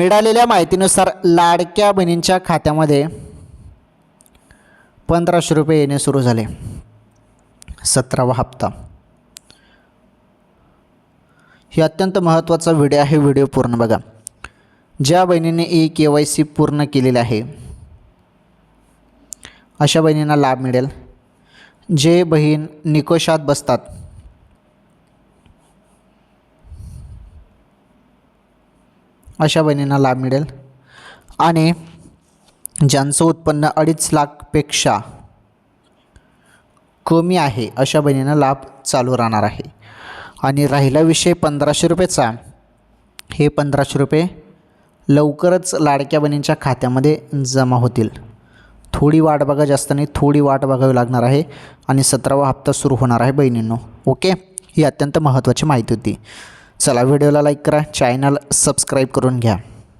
मिळालेल्या माहितीनुसार लाडक्या बहिणींच्या खात्यामध्ये पंधराशे रुपये येणे सुरू झाले. सतरावा हप्ता. हे अत्यंत महत्त्वाचा व्हिडिओ आहे. व्हिडिओ पूर्ण बघा. ज्या बहिणीने ई के वाय सी पूर्ण केलेली आहे अशा बहिणींना लाभ मिळेल. जे बहीण निकोशात बसतात अशा बहिणींना लाभ मिळेल. आणि ज्यांचं उत्पन्न अडीच लाखपेक्षा कमी आहे अशा बहिणींना लाभ चालू राहणार आहे. आणि राहिला विषय पंधराशे रुपयेचा. हे पंधराशे रुपये लवकरच लाडक्या बहिणींच्या खात्यामध्ये जमा होतील. थोडी वाट बघा जास्त नाही थोडी वाट बघावी लागणार आहे आणि सतरावा हप्ता सुरू होणार आहे बहिणींनो. ओके? ही अत्यंत महत्त्वाची माहिती होती. चला व्हिडिओला लाईक करा चॅनल सबस्क्राईब करून घ्या.